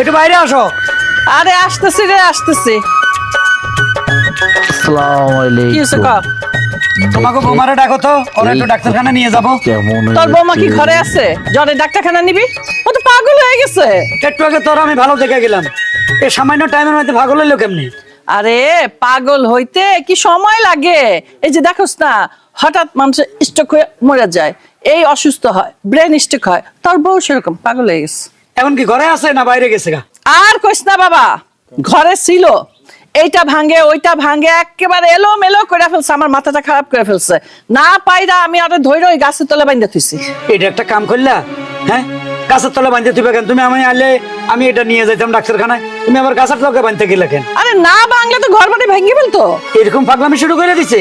একটু বাইরে আসো। আরে আসতেছি রে আসতেছি। আসসালামু কি হয়েছে আলাইকুম তোমাকে বোমারে ডাকো তো ওরা একটু ডাক্তারখানা নিয়ে যাব। কেমন তোর বৌমা কি ঘরে আছে? জ্বরে ডাক্তারখানা নিবি? ও তো পাগল হয়ে গেছে। একটু আগে তোর আমি ভালো দেখে গেলাম। এই সামান্য টাইমের মধ্যে ভাগ হইল কেমনি? আরে পাগল হইতে কি সময় লাগে? এই যে দেখোস না হঠাৎ মানুষের স্ট্রোক হয়ে মরে যায়। এই অসুস্থ হয় ব্রেন স্ট্রোক হয়। তোর বউ সেরকম পাগল হয়ে গেছে। এখন কি ঘরে আছে না বাইরে গেছে গা? আর কইস না বাবা ঘরে ছিল। এইটা ভাঙে ওইটা ভাঙে একেবারে এলো মেলো করে ফেলছে আমার মাথাটা খারাপ করে ফেলছে। না পাইরা আমি আরে ধৈর্য ওই গাছের তলে বাইন্দা থুইছি। এটা একটা কাম করলা? হ্যাঁ? গাছের তলে বাঁধতে তুই কেন? তুমি আমি আলে আমি এটা নিয়ে যাইতাম ডাক্তারখানায়। তুমি আবার গাছের তলে বাঁধতে গেলে কেন? আরে না বাংলা তো ঘর বাড়ি ভেঙে ফেলতো। এরকম পাগলামি শুরু করে দিছে?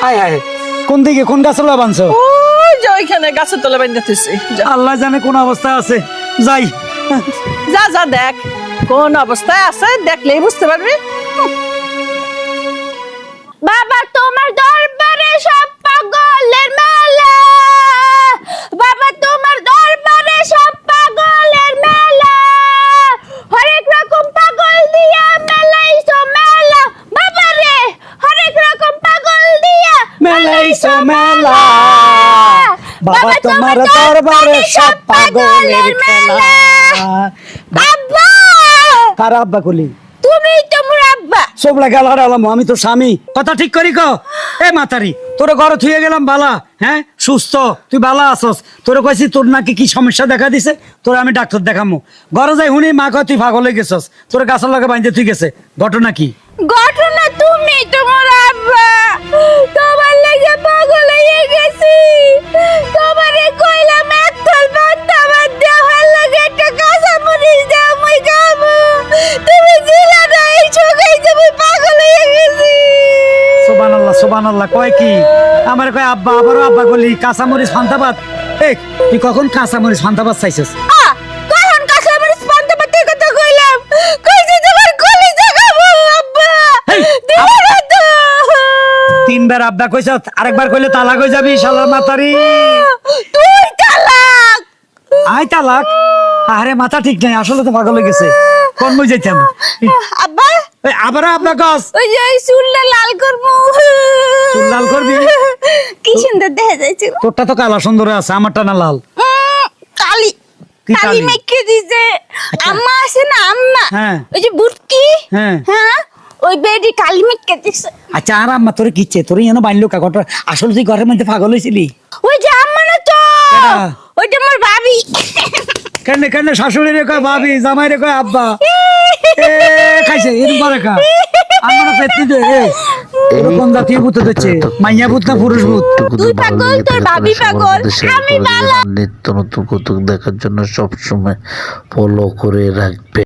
হায় হায় কোন দিকে কোন গাছের তলে বাঁধছো ওই যে ওইখানে গাছের তলে থুইছি। আল্লাহ জানে কোন অবস্থা আছে। যাই। যা যা দেখ। কোন অবস্থায় আছে দেখলেই বুঝতে পারবি। বাবা তোমার দরবারে সব পাগলের মেলা। বাবা তোমার দরবারে সব পাগলের মেলা। হরেক রকম পাগল দিয়া মেলাইছো মেলা। বাবা রে হরেক রকম পাগল দিয়া মেলাইছো মেলা। বাবা তোমার দরবারে সব পাগলের খেলা আব্বা! কার আব্বা কলি? তুমি তো মোর আব্বা। সব লাগা আলাম আমি তো স্বামী। কথা ঠিক করি কো এ মাতারি তোর ঘরে থুয়ে গেলাম বালা হ্যাঁ? সুস্থ তুই বালা আসস। তোর কইছি তোর নাকি কি সমস্যা দেখা দিছে? তোর আমি ডাক্তার দেখামু। ঘরে যাই হুনি মা কয় তুই পাগল হয়ে গেছস। তোর গাছের লগে বাইন্ধে তুই গেছে। ঘটনা কি? ঘটনা তুমি তোমার আব্বা। সোবান আল্লাহ কয় কি? আমার কয় আব্বা আবারও আব্বা গলি কাঁচামরিচ ফান্তাবাদ। এই তুই কখন কাঁচামরিচ ফান্তাবাদ চাইছিস? তিনবার আব্বা কইছ আরেকবার কইলে তালাক হয়ে যাবি শালার মাতারি। তুই তালাক। আয় তালাক। আরে মাথা ঠিক নাই আসলে তো পাগল হয়ে গেছে। কোন মই যাইতাম? আব্বা আবার আব্বা কস ওই যে চুলটা লাল করব। চুল লাল করবি? কি সুন্দর দেখা যাচ্ছে। তোরটা তো কালা সুন্দর আছে আমারটা না লাল? কালি। কালি? মেখে দিছে। আম্মা আছে না আম্মা? হ্যাঁ। ওই যে বুটকি? হ্যাঁ। হ্যাঁ? ওই বেডি কালি মেখে দিছে। আচ্ছা আর আম্মা তোর কিচ্ছে তোর যেন বানলো কাকটা আসলে তুই ঘরের মধ্যে পাগল হয়েছিলি ওই যে আম্মা না তো? ওইটা আমার ভাবি। কেন কেন শাশুড়ি রে কয় ভাবি জামাই রে কয় আব্বা। খাইছে এরকম করে খা আমার পেতে দে এরকম জাতীয় ভূত হচ্ছে মাইয়া ভূত না পুরুষ ভূত? তুই পাগল, তোর ভাবি পাগল, আমি বালা। নিত্য নতুন কৌতুক দেখার জন্য সবসময় ফলো করে রাখবে।